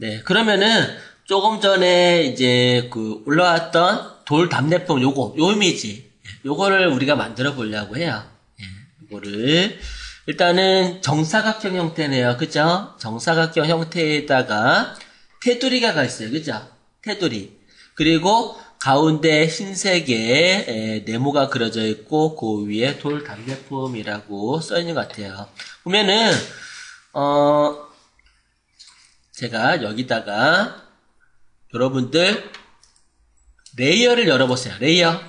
네, 그러면은 조금 전에 이제 그 올라왔던 돌 답례품 요거, 요 이미지, 예, 요거를 우리가 만들어 보려고 해요. 예, 요거를 일단은 정사각형 형태네요. 그죠? 정사각형 형태에다가 테두리가 가 있어요. 그죠? 테두리. 그리고 가운데 흰색에 에, 네모가 그려져 있고 그 위에 돌 담배품이라고 써 있는 것 같아요. 보면은 어 제가 여기다가 여러분들 레이어를 열어보세요. 레이어.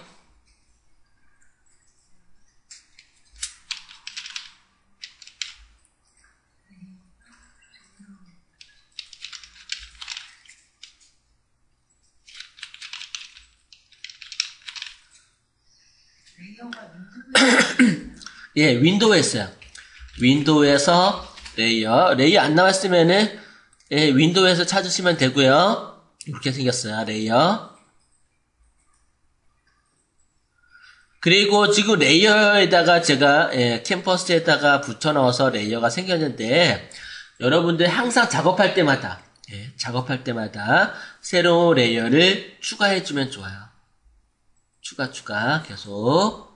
예, 윈도우에서요. 윈도우에서 레이어. 레이어 안 나왔으면은, 예, 윈도우에서 찾으시면 되고요. 이렇게 생겼어요, 레이어. 그리고 지금 레이어에다가 제가, 예, 캠퍼스에다가 붙여 넣어서 레이어가 생겼는데, 여러분들 항상 작업할 때마다, 예, 작업할 때마다 새로운 레이어를 추가해 주면 좋아요. 추가, 추가, 계속.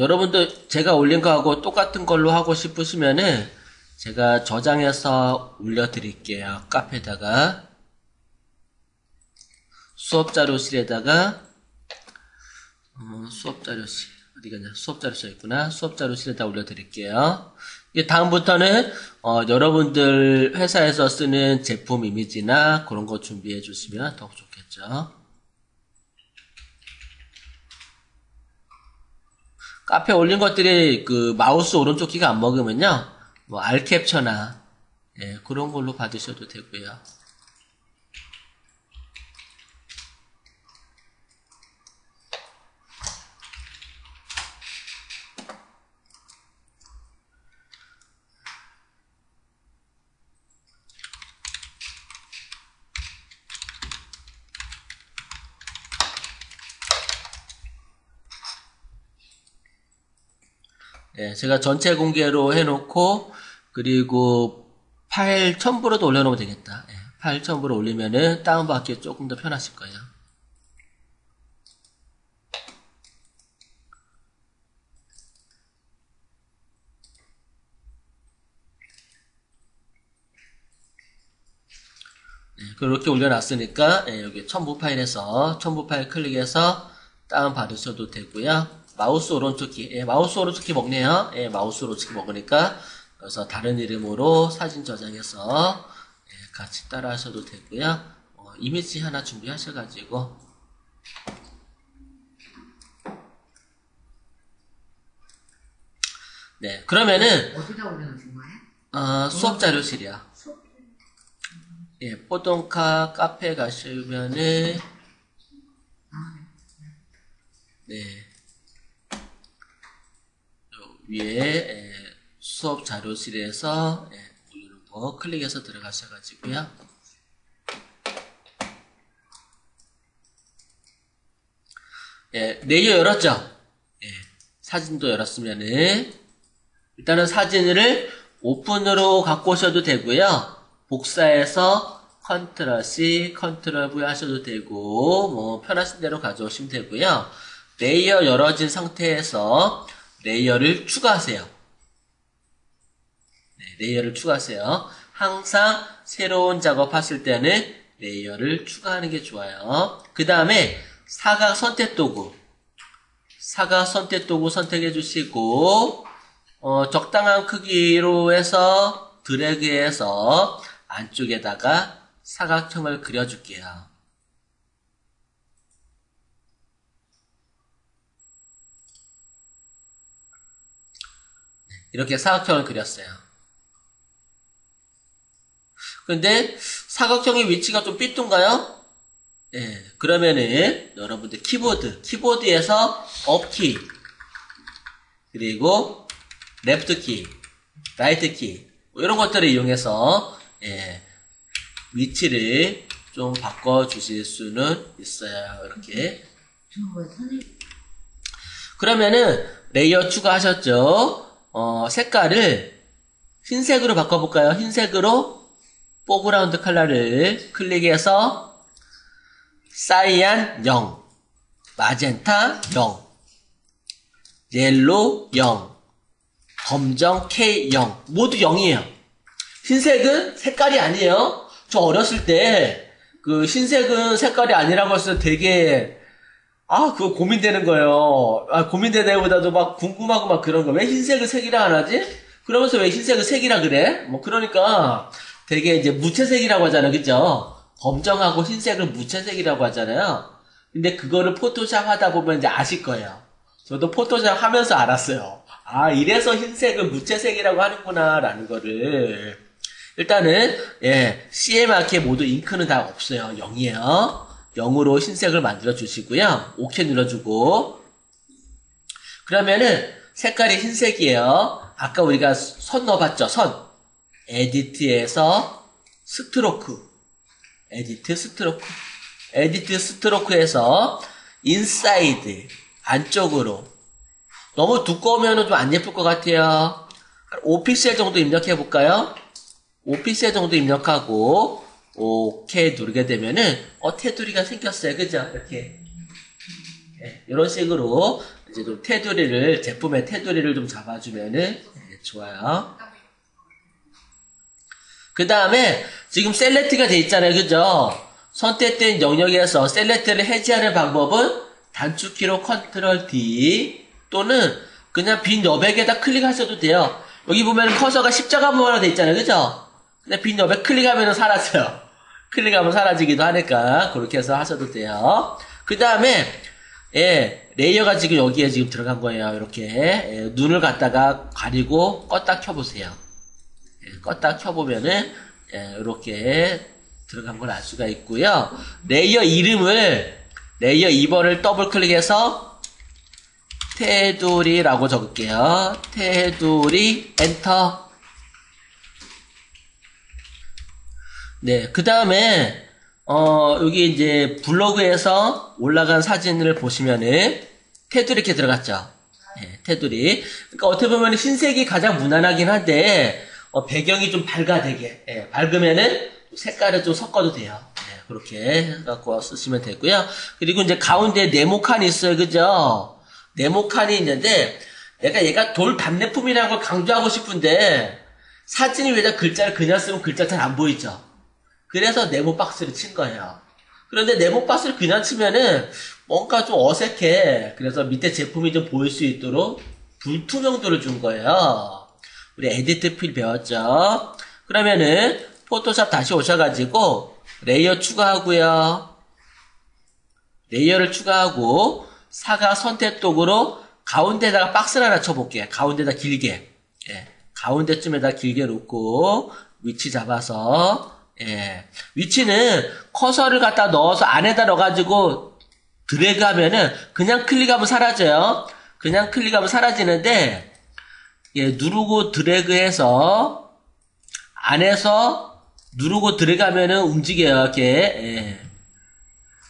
여러분들 제가 올린 거하고 똑같은 걸로 하고 싶으시면은 제가 저장해서 올려드릴게요. 카페에다가 수업자료실에다가 어, 수업자료실 어디 갔냐 수업자료실 있구나 수업자료실에다 올려드릴게요. 이게 다음부터는 어, 여러분들 회사에서 쓰는 제품 이미지나 그런 거 준비해 주시면 더 좋겠죠. 카페 올린 것들이 그 마우스 오른쪽 키가 안 먹으면요. 뭐 알캡처나 예, 그런 걸로 받으셔도 되고요. 예, 제가 전체 공개로 해놓고 그리고 파일 첨부로도 올려놓으면 되겠다. 예, 파일 첨부로 올리면은 다운받기 조금 더 편하실 거예요. 예, 그렇게 올려놨으니까 예, 여기 첨부 파일에서 첨부 파일 클릭해서 다운 받으셔도 되고요. 마우스 오른쪽 키, 예, 마우스 오른쪽 키 먹네요. 예, 마우스 오른쪽 키 먹으니까 그래서 다른 이름으로 사진 저장해서 예, 같이 따라 하셔도 되고요. 어, 이미지 하나 준비하셔가지고 네, 그러면은 어디다 올려놓으신 거예요? 어, 수업 자료실이요. 예, 포동카 카페 가시면은 네. 위에 에, 수업 자료실에서 에, 올리는 거 클릭해서 들어가셔가지고요. 예, 레이어 열었죠? 예, 사진도 열었으면은 일단은 사진을 오픈으로 갖고 오셔도 되고요. 복사해서 컨트롤 C, 컨트롤 V 하셔도 되고 뭐 편하신 대로 가져오시면 되고요. 레이어 열어진 상태에서 레이어를 추가하세요. 네, 레이어를 추가하세요. 항상 새로운 작업하실 때는 레이어를 추가하는 게 좋아요. 그 다음에 사각 선택 도구 사각 선택 도구 선택해 주시고 어, 적당한 크기로 해서 드래그해서 안쪽에다가 사각형을 그려줄게요. 이렇게 사각형을 그렸어요. 근데 사각형의 위치가 좀 삐뚤가요? 예, 그러면은 여러분들 키보드, 키보드에서 업키 그리고 레프트 키, 라이트 키 뭐 이런 것들을 이용해서 예, 위치를 좀 바꿔 주실 수는 있어요. 이렇게 그러면은 레이어 추가하셨죠? 어, 색깔을 흰색으로 바꿔볼까요? 흰색으로 포그라운드 컬러를 클릭해서 사이안 0, 마젠타 0, 옐로 0, 검정 K 0 모두 0이에요. 흰색은 색깔이 아니에요. 저 어렸을 때 그 흰색은 색깔이 아니라고 해서 되게 아 그거 고민되는 거예요. 아 고민되다기보다도 막 궁금하고 막 그런 거. 왜 흰색을 색이라 안 하지? 그러면서 왜 흰색을 색이라 그래? 뭐 그러니까 되게 이제 무채색이라고 하잖아요. 그죠? 검정하고 흰색을 무채색이라고 하잖아요. 근데 그거를 포토샵 하다 보면 이제 아실 거예요. 저도 포토샵 하면서 알았어요. 아, 이래서 흰색을 무채색이라고 하는구나 라는 거를. 일단은 예, CMRK 모두 잉크는 다 없어요. 0이에요. 0으로 흰색을 만들어 주시고요. OK 눌러주고 그러면은 색깔이 흰색이에요. 아까 우리가 선 넣어봤죠? 선. 에디트에서 스트로크. 에디트 스트로크. 에디트 스트로크에서 인사이드 안쪽으로 너무 두꺼우면 좀 안 예쁠 것 같아요. 5픽셀 정도 입력해 볼까요? 5픽셀 정도 입력하고 오케이 누르게 되면은 어 테두리가 생겼어요. 그죠? 이렇게 네, 이런 식으로 이제 좀 테두리를 제품의 테두리를 좀 잡아주면은 네, 좋아요. 그 다음에 지금 셀렉트가 돼 있잖아요. 그죠? 선택된 영역에서 셀렉트를 해제하는 방법은 단축키로 컨트롤 D 또는 그냥 빈 여백에다 클릭하셔도 돼요. 여기 보면 커서가 십자가 모양으로 돼 있잖아요. 그죠? 근데 빈 여백 클릭하면 사라져요. 클릭하면 사라지기도 하니까 그렇게 해서 하셔도 돼요. 그 다음에 예, 레이어가 지금 여기에 지금 들어간 거예요. 이렇게 예, 눈을 갖다가 가리고 껐다 켜보세요. 예, 껐다 켜보면은 예, 이렇게 들어간 걸 알 수가 있고요. 레이어 이름을 레이어 2번을 더블 클릭해서 테두리라고 적을게요. 테두리 엔터 네, 그 다음에 어, 여기 이제 블로그에서 올라간 사진을 보시면은 테두리 이렇게 들어갔죠. 네, 테두리. 그러니까 어떻게 보면 흰색이 가장 무난하긴 한데 어, 배경이 좀 밝아되게 네, 밝으면은 색깔을 좀 섞어도 돼요. 네, 그렇게 해갖고 쓰시면 되고요. 그리고 이제 가운데 네모 칸이 있어요, 그죠? 네모 칸이 있는데 내가 얘가 돌 답례품이라는 걸 강조하고 싶은데 사진 위에다 글자를 그냥 쓰면 글자 잘 안 보이죠. 그래서 네모 박스를 친 거예요. 그런데 네모 박스를 그냥 치면은 뭔가 좀 어색해. 그래서 밑에 제품이 좀 보일 수 있도록 불투명도를 준 거예요. 우리 에디트 필 배웠죠? 그러면은 포토샵 다시 오셔가지고 레이어 추가하고요. 레이어를 추가하고 사각 선택도구로 가운데다가 박스를 하나 쳐볼게요. 가운데다 길게. 예, 가운데쯤에다 길게 놓고 위치 잡아서 예. 위치는 커서를 갖다 넣어서 안에다 넣어가지고 드래그 하면은 그냥 클릭하면 사라져요. 그냥 클릭하면 사라지는데, 예, 누르고 드래그 해서 안에서 누르고 드래그 하면은 움직여요. 이렇게. 예.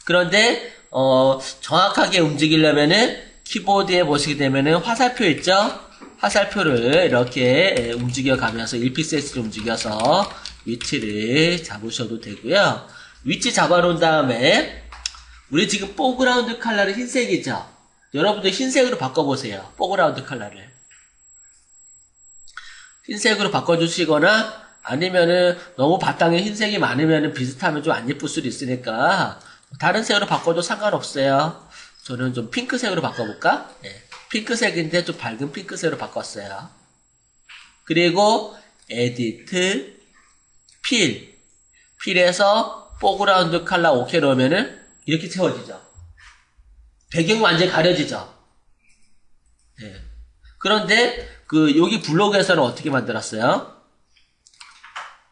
그런데, 어, 정확하게 움직이려면은 키보드에 보시게 되면은 화살표 있죠? 화살표를 이렇게 움직여 가면서 1픽셀씩 움직여서 위치를 잡으셔도 되고요. 위치 잡아놓은 다음에 우리 지금 포그라운드 컬러는 흰색이죠. 여러분들 흰색으로 바꿔보세요. 포그라운드 컬러를. 흰색으로 바꿔주시거나 아니면은 너무 바탕에 흰색이 많으면 비슷하면 좀 안 예쁠 수도 있으니까 다른 색으로 바꿔도 상관없어요. 저는 좀 핑크색으로 바꿔볼까? 네. 핑크색인데 좀 밝은 핑크색으로 바꿨어요. 그리고 에디트 필. 필에서 포그라운드 칼라 오케이 넣으면은 이렇게 채워지죠. 배경 완전히 가려지죠. 네. 그런데 그 여기 블로그에서는 어떻게 만들었어요?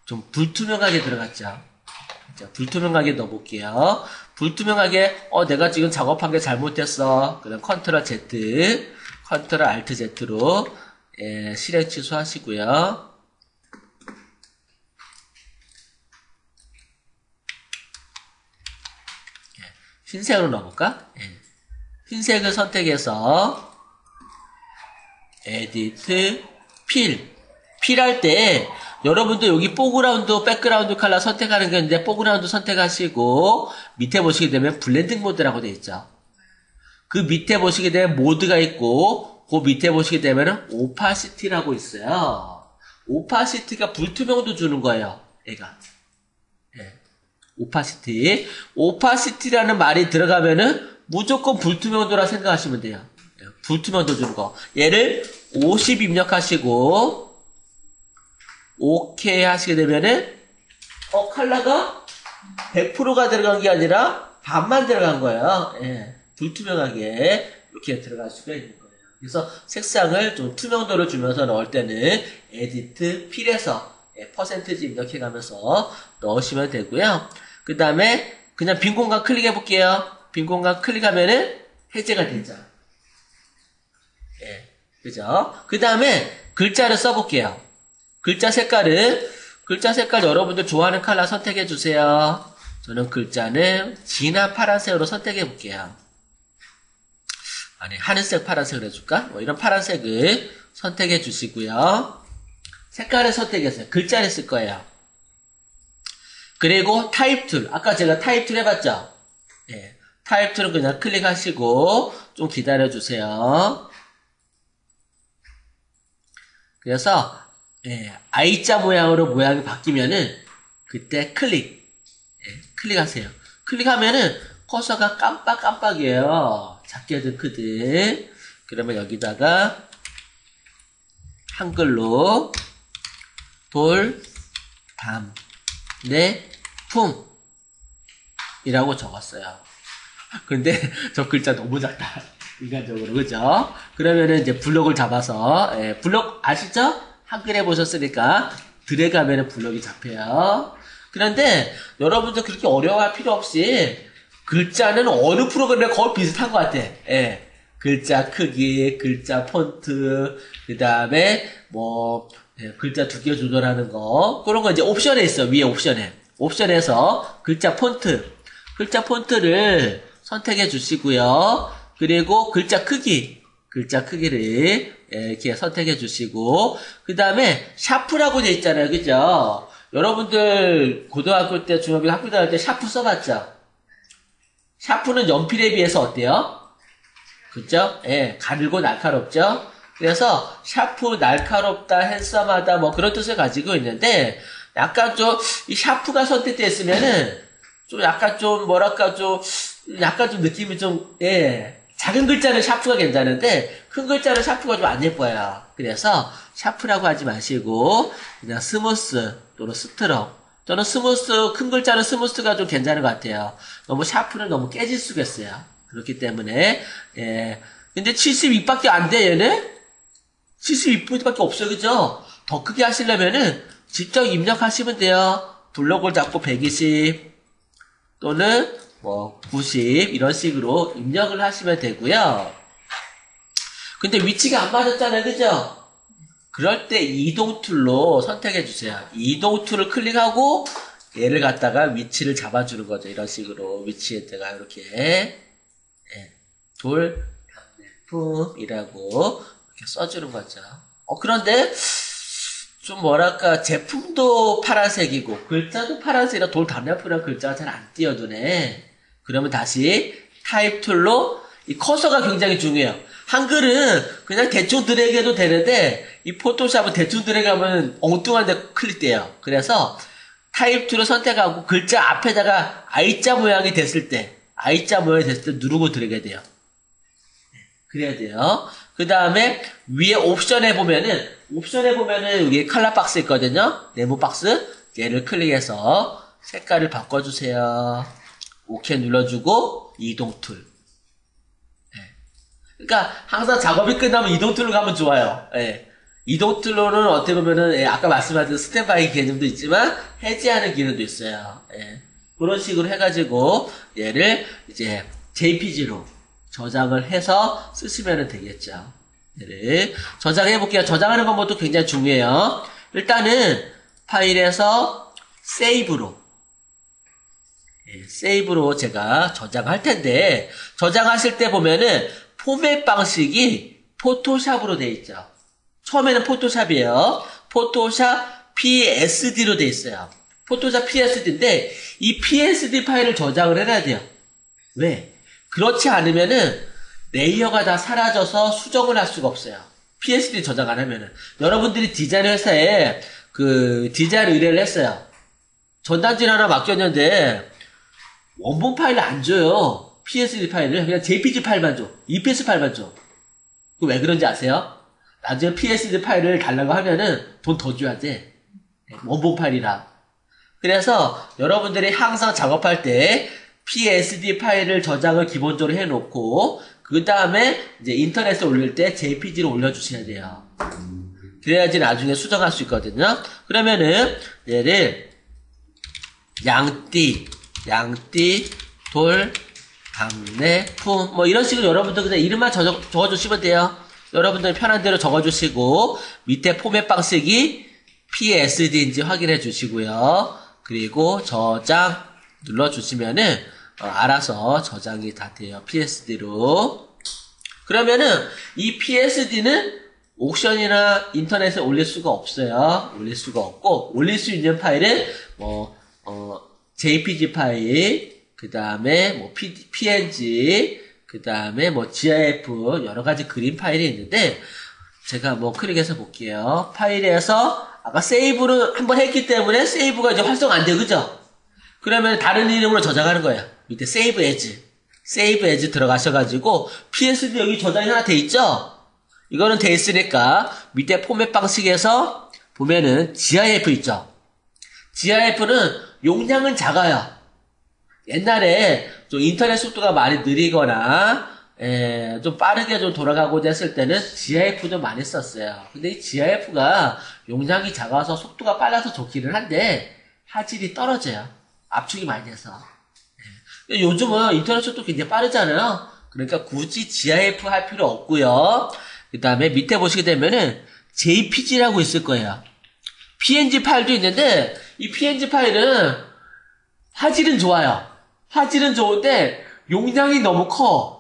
좀 불투명하게 들어갔죠. 자, 불투명하게 넣어볼게요. 불투명하게 어 내가 지금 작업한 게 잘못됐어. 그럼 컨트롤 Z, 컨트롤 Alt Z로 예, 실행 취소하시고요. 흰색으로 넣어볼까? 예. 흰색을 선택해서 에디트 필. 필할 때 여러분도 여기 포그라운드, 백그라운드 컬러 선택하는 게 있는데 포그라운드 선택하시고 밑에 보시게 되면 블렌딩 모드라고 되어 있죠. 그 밑에 보시게 되면 모드가 있고 그 밑에 보시게 되면 오파시티라고 있어요. 오파시티가 불투명도 주는 거예요. 얘가. 예. 오파시티. 오파시티라는 말이 들어가면은 무조건 불투명도라 생각하시면 돼요. 예, 불투명도 주는 거. 얘를 50 입력하시고 오케이 하시게 되면은 어 컬러가 100%가 들어간 게 아니라 반만 들어간 거예요. 예, 불투명하게 이렇게 들어갈 수가 있는 거예요. 그래서 색상을 좀 투명도를 주면서 넣을 때는 에디트 필에서 예, 퍼센트지 입력해 가면서 넣으시면 되고요. 그 다음에 그냥 빈 공간 클릭해 볼게요. 빈 공간 클릭하면은 해제가 되죠. 예, 그죠? 그 다음에 글자를 써볼게요. 글자 색깔은 글자 색깔 여러분들 좋아하는 컬러 선택해 주세요. 저는 글자는 진한 파란색으로 선택해 볼게요. 아니 하늘색 파란색을 해줄까? 뭐 이런 파란색을 선택해 주시고요. 색깔을 선택했어요. 글자를 쓸 거예요. 그리고 타입 툴. 아까 제가 타입 툴 해봤죠? 예. 타입 툴은 그냥 클릭하시고 좀 기다려 주세요. 그래서 예, I자 모양으로 모양이 바뀌면은 그때 클릭 예, 클릭하세요. 클릭하면은 커서가 깜빡깜빡이에요. 작게든 크든 그러면 여기다가 한글로 돌, 담, 내, 품 이라고 적었어요. 근데 저 글자 너무 작다. 인간적으로 그죠? 그러면은 이제 블록을 잡아서 예, 블록 아시죠? 한글에 보셨으니까 드래그하면 블록이 잡혀요. 그런데 여러분들 그렇게 어려워할 필요 없이 글자는 어느 프로그램에 거의 비슷한 것 같아. 예. 글자 크기, 글자 폰트, 그 다음에 뭐 예, 글자 두께 조절하는 거. 그런 거 이제 옵션에 있어 위에 옵션에. 옵션에서 글자 폰트, 글자 폰트를 선택해 주시고요. 그리고 글자 크기, 글자 크기를 예, 이렇게 선택해 주시고. 그 다음에 샤프라고 돼 있잖아요 그죠? 여러분들 고등학교 때 중학교 학교 다닐 때 샤프 써봤죠? 샤프는 연필에 비해서 어때요? 그죠? 예, 가늘고 날카롭죠 그래서 샤프 날카롭다 핸섬하다 뭐 그런 뜻을 가지고 있는데 약간 좀 이 샤프가 선택됐으면은 좀 약간 좀 뭐랄까 좀 약간 좀 느낌이 좀 예. 작은 글자는 샤프가 괜찮은데 큰 글자는 샤프가 좀 안 예뻐요. 그래서 샤프라고 하지 마시고 그냥 스무스 또는 스트롱 저는 스무스 큰 글자는 스무스가 좀 괜찮은 것 같아요. 너무 샤프는 너무 깨질 수가 있어요. 그렇기 때문에 예. 근데 72밖에 안 돼 얘는 72포인트밖에 없어요. 그죠? 더 크게 하시려면은 직접 입력하시면 돼요. 블록을 잡고 120 또는 뭐 90 이런 식으로 입력을 하시면 되고요. 근데 위치가 안 맞았잖아요. 그죠? 그럴 때 이동 툴로 선택해 주세요. 이동 툴을 클릭하고 얘를 갖다가 위치를 잡아주는 거죠. 이런 식으로 위치에다가 이렇게 예, 돌 답례품이라고 이렇게 써주는 거죠. 어, 그런데 좀 뭐랄까 제품도 파란색이고 글자도 파란색이라 돌 답례품이라는 글자가 잘 안 띄어두네. 그러면 다시 타입 툴로 이 커서가 굉장히 중요해요. 한글은 그냥 대충 드래그해도 되는데 이 포토샵은 대충 드래그하면 엉뚱한데 클릭돼요. 그래서 타입 툴을 선택하고 글자 앞에다가 I자 모양이 됐을 때 I자 모양이 됐을 때 누르고 드래그해야 돼요. 네, 그래야 돼요. 그 다음에 위에 옵션에 보면은 옵션에 보면은 여기 칼라 박스 있거든요. 네모 박스 얘를 클릭해서 색깔을 바꿔주세요. 오케이 눌러주고 이동 툴. 네. 그러니까 항상 작업이 끝나면 이동 툴로 가면 좋아요. 네. 이동 툴로는 어떻게 보면은 예, 아까 말씀하신 스탠바이 개념도 있지만 해제하는 기능도 있어요. 예. 그런 식으로 해가지고 얘를 이제 JPG로 저장을 해서 쓰시면 되겠죠. 얘를 저장해 볼게요. 저장하는 방법도 굉장히 중요해요. 일단은 파일에서 세이브로 예, 세이브로 제가 저장할 텐데 저장하실 때 보면은 포맷 방식이 포토샵으로 되어 있죠. 처음에는 포토샵이에요. 포토샵 PSD로 돼 있어요. 포토샵 PSD인데 이 PSD 파일을 저장을 해놔야 돼요. 왜? 그렇지 않으면은 레이어가 다 사라져서 수정을 할 수가 없어요. PSD 저장 안 하면은 여러분들이 디자인 회사에 그 디자인 의뢰를 했어요. 전단지를 하나 맡겼는데 원본 파일을 안 줘요. PSD 파일을 그냥 JPG 파일만 줘. EPS 파일만 줘. 그 왜 그런지 아세요? 나중에 PSD 파일을 달라고 하면은 돈 더 줘야 돼. 원본 파일이라. 그래서 여러분들이 항상 작업할 때 PSD 파일을 저장을 기본적으로 해놓고 그 다음에 이제 인터넷에 올릴 때 JPG로 올려주셔야 돼요. 그래야지 나중에 수정할 수 있거든요. 그러면은 얘를 양띠, 양띠, 돌, 담내, 품, 뭐 이런 식으로 여러분들 그냥 이름만 적어, 적어주시면 돼요. 여러분들 편한 대로 적어주시고 밑에 포맷 방식이 PSD인지 확인해 주시고요. 그리고 저장 눌러주시면은 어, 알아서 저장이 다 돼요. PSD로. 그러면은 이 PSD는 옥션이나 인터넷에 올릴 수가 없어요. 올릴 수가 없고 올릴 수 있는 파일은 뭐 어, JPG 파일, 그 다음에 뭐 PNG, 그 다음에 뭐 GIF 여러 가지 그림 파일이 있는데 제가 뭐 클릭해서 볼게요. 파일에서 아까 세이브를 한번 했기 때문에 세이브가 이제 활성 안 돼, 그죠? 그러면 다른 이름으로 저장하는 거예요. 밑에 세이브 에즈. 세이브 에즈 들어가셔가지고 PSD 여기 저장이 하나 돼 있죠? 이거는 돼 있으니까 밑에 포맷 방식에서 보면은 GIF 있죠? GIF는 용량은 작아요. 옛날에 좀 인터넷 속도가 많이 느리거나 에, 좀 빠르게 좀 돌아가고자 했을 때는 GIF도 많이 썼어요. 근데 이 GIF가 용량이 작아서 속도가 빨라서 좋기는 한데 화질이 떨어져요. 압축이 많이 돼서. 예. 요즘은 인터넷 속도 굉장히 빠르잖아요. 그러니까 굳이 GIF 할 필요 없고요. 그 다음에 밑에 보시게 되면은 JPG라고 있을 거예요. PNG 파일도 있는데 이 PNG 파일은 화질은 좋아요. 화질은 좋은데 용량이 너무 커.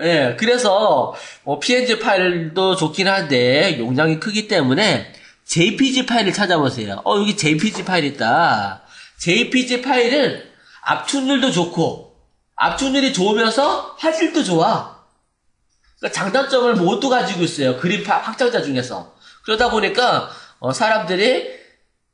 예, 그래서 뭐 PNG 파일도 좋긴 한데 용량이 크기 때문에 JPG 파일을 찾아보세요. 어, 여기 JPG 파일 있다. JPG 파일은 압축률도 좋고 압축률이 좋으면서 화질도 좋아. 그러니까 장단점을 모두 가지고 있어요. 그림 파, 확장자 중에서. 그러다 보니까 어, 사람들이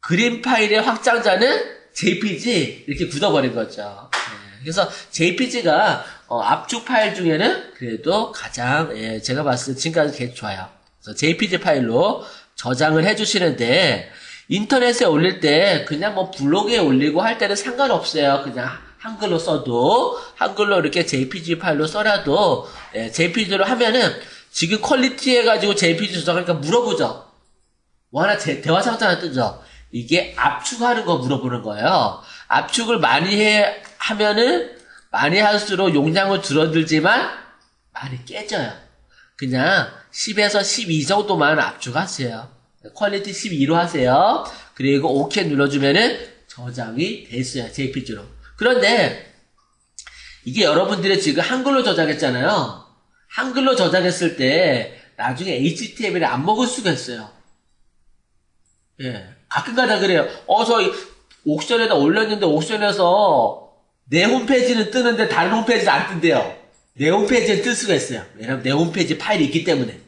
그림 파일의 확장자는 JPG 이렇게 굳어버린 거죠. 예, 그래서 JPG가 어, 압축 파일 중에는 그래도 가장 예, 제가 봤을 때 지금까지 개 좋아요. JPG 파일로 저장을 해주시는데 인터넷에 올릴 때 그냥 뭐 블로그에 올리고 할 때는 상관없어요. 그냥 한글로 써도 한글로 이렇게 JPG 파일로 써라도 예, JPG로 하면은 지금 퀄리티 해가지고 JPG 저장하니까 물어보죠. 뭐 하나 제, 대화 상자나 뜨죠. 이게 압축하는 거 물어보는 거예요. 압축을 많이 해 하면은 많이 할수록 용량은 줄어들지만 많이 깨져요. 그냥 10에서 12 정도만 압축하세요. 퀄리티 12로 하세요. 그리고 OK 눌러주면은 저장이 됐어요. JPG로. 그런데 이게 여러분들이 지금 한글로 저장했잖아요. 한글로 저장했을 때 나중에 HTML을 안 먹을 수가 있어요. 예. 가끔가다 그래요. 어, 저 옥션에다 올렸는데 옥션에서 내 홈페이지는 뜨는데 다른 홈페이지는 안 뜬대요. 내 홈페이지는 뜰 수가 있어요. 왜냐면 내 홈페이지 파일이 있기 때문에.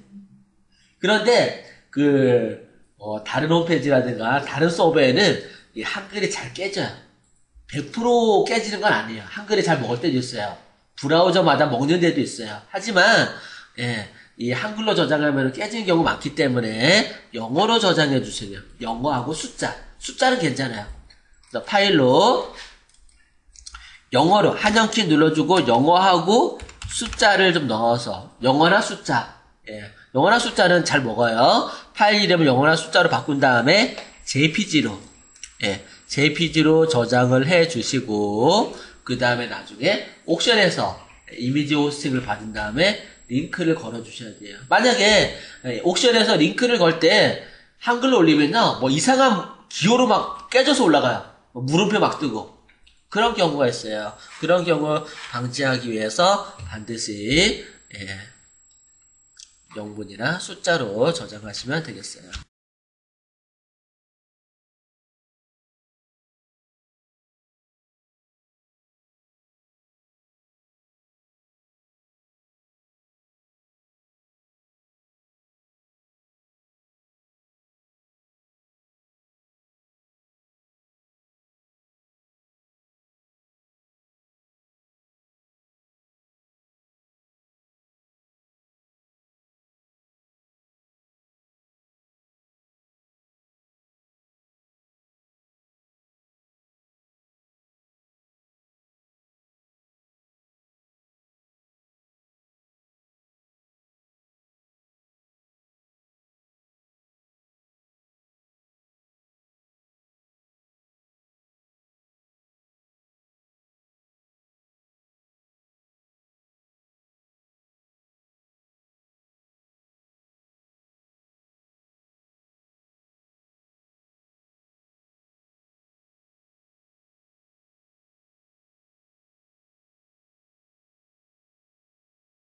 그런데 그 어, 다른 홈페이지라든가 다른 서버에는 이 한글이 잘 깨져요. 100% 깨지는 건 아니에요. 한글이 잘 먹을 때도 있어요. 브라우저마다 먹는 데도 있어요. 하지만 예, 이 한글로 저장하면 깨지는 경우 많기 때문에 영어로 저장해 주세요. 영어하고 숫자. 숫자는 괜찮아요. 그래서 파일로 영어로 한영키 눌러주고 영어하고 숫자를 좀 넣어서 영어나 숫자. 예, 영어나 숫자는 잘 먹어요. 파일 이름을 영어나 숫자로 바꾼 다음에 JPG로 예, JPG로 저장을 해 주시고 그 다음에 나중에 옥션에서 이미지 호스팅을 받은 다음에 링크를 걸어 주셔야 돼요. 만약에 예, 옥션에서 링크를 걸 때 한글로 올리면요, 뭐 이상한 기호로 막 깨져서 올라가요. 뭐 물음표 막 뜨고. 그런 경우가 있어요. 그런 경우 방지하기 위해서 반드시, 예, 명분이나 숫자로 저장하시면 되겠어요.